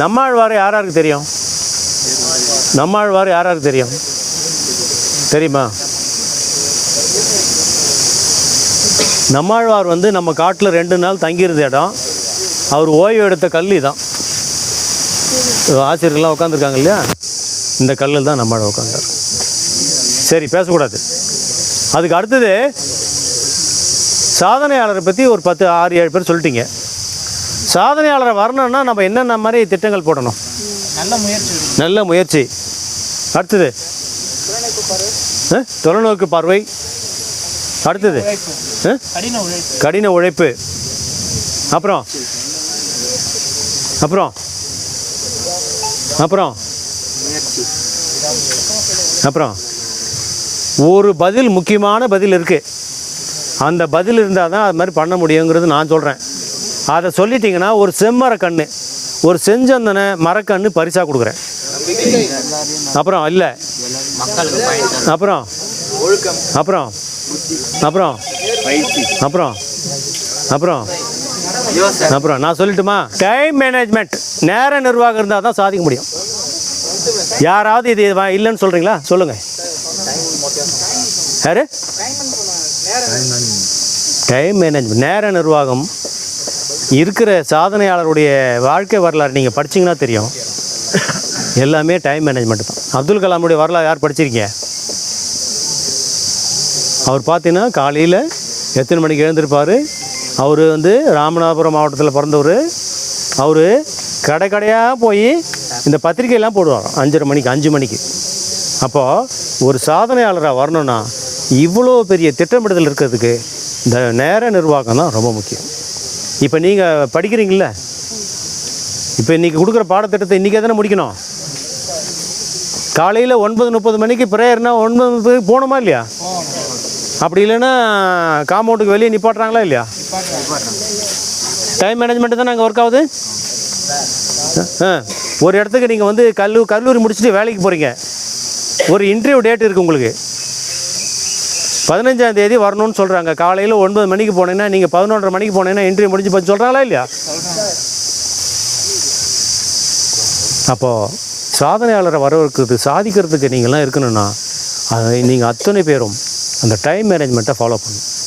நம்மாழ்வார் யாராருக்கு யாருக்கு தெரியும்? நம்மாழ்வார் யாராருக்கு யாருக்கு தெரியும்? தெரியுமா? நம்மாழ்வார் வந்து நம்ம காட்டில் ரெண்டு நாள் தங்கியிருந்த இடம். அவர் ஓய்வு எடுத்த கல் தான் ஆசிரியர்கள்லாம் உட்காந்துருக்காங்க இல்லையா? இந்த கல்லில் தான் நம்மாழ்வார் உட்காந்தார் சரி பேசக்கூடாது. அதுக்கு அடுத்தது சாதனையாளரை பற்றி ஒரு பத்து ஆறு ஏழு பேர் சொல்லிட்டீங்க. சாதனையாளரை வரணும்னா நம்ம என்னென்ன மாதிரி திட்டங்கள் போடணும்? நல்ல முயற்சி. நல்ல முயற்சி. அடுத்தது? தொலைநோக்கு பார்வை. அடுத்தது? கடின உழைப்பு. அப்புறம்? அப்புறம்? அப்புறம்? அப்புறம்? ஒரு பதில் முக்கியமான பதில் இருக்குது அந்த பதில் இருந்தால் தான் அது மாதிரி பண்ண முடியுங்கிறது நான் சொல்கிறேன் அதை சொல்லிட்டீங்கன்னா ஒரு செம்மர கண்ணு ஒரு செஞ்சந்தனை மரக்கண்ணு பரிசாக கொடுக்குறேன். அப்புறம் இல்லை. அப்புறம் அப்புறம் அப்புறம் அப்புறம் அப்புறம் அப்புறம். நான் சொல்லட்டுமா? டைம் மேனேஜ்மெண்ட் நேர நிர்வாகம் இருந்தால் தான் சாதிக்க முடியும். யாராவது இது இல்லைன்னு சொல்கிறீங்களா சொல்லுங்கள் யாரு? டைம் மேனேஜ்மெண்ட் நேர நிர்வாகம் இருக்கிற சாதனையாளருடைய வாழ்க்கை வரலாறு நீங்கள் படிச்சீங்கன்னா தெரியும். எல்லாமே டைம் மேனேஜ்மெண்ட் தான். அப்துல் கலாமுடைய வரலாறு யார் படிச்சிருக்கீங்க? அவர் பார்த்தீங்கன்னா காலையில் எத்தனை மணிக்கு எழுந்திருப்பார்? அவர் வந்து ராமநாதபுரம் மாவட்டத்தில் பிறந்தவர். அவர் கடை கடையாக போய் இந்த பத்திரிக்கையெல்லாம் போடுவார். அஞ்சரை மணிக்கு அஞ்சு மணிக்கு. அப்போது ஒரு சாதனையாளராக வரணும்னா இவ்வளோ பெரிய திட்டமிடுதல் இருக்கிறதுக்கு இந்த நேர நிர்வாகம் தான் ரொம்ப முக்கியம். இப்போ நீங்கள் படிக்கிறீங்கள இப்போ இன்றைக்கி கொடுக்குற பாடத்திட்டத்தை இன்றைக்கே தானே முடிக்கணும்? காலையில் ஒன்பது முப்பது மணிக்கு ப்ரேயர்னா ஒன்பது முப்பதுக்கு போகணுமா இல்லையா? அப்படி இல்லைன்னா காம்பவுண்டுக்கு வெளியே நிப்பாட்டுறாங்களா இல்லையா? டைம் மேனேஜ்மெண்ட்டு தான் நாங்கள் ஒர்க் ஆகுது? ஆ ஒரு இடத்துக்கு நீங்கள் வந்து கல்லூ கல்லூரி முடிச்சுட்டு வேலைக்கு போகிறீங்க ஒரு இன்டர்வியூ டேட் இருக்குது உங்களுக்கு. பதினஞ்சாம் தேதி வரணும்னு சொல்கிறாங்க காலையில் ஒன்பது மணிக்கு போனீங்கன்னா நீங்கள் பதினொன்றரை மணிக்கு போனீங்கன்னா இன்டர்வியூ முடிஞ்சு போய் சொல்கிறாங்களா இல்லையா? அப்போது சாதனையாளரை வரவிருக்கிறது சாதிக்கிறதுக்கு நீங்கள்லாம் இருக்கணும்னா அதை நீங்கள் அத்தனை பேரும் அந்த டைம் மேனேஜ்மெண்ட்டை ஃபாலோ பண்ணணும்.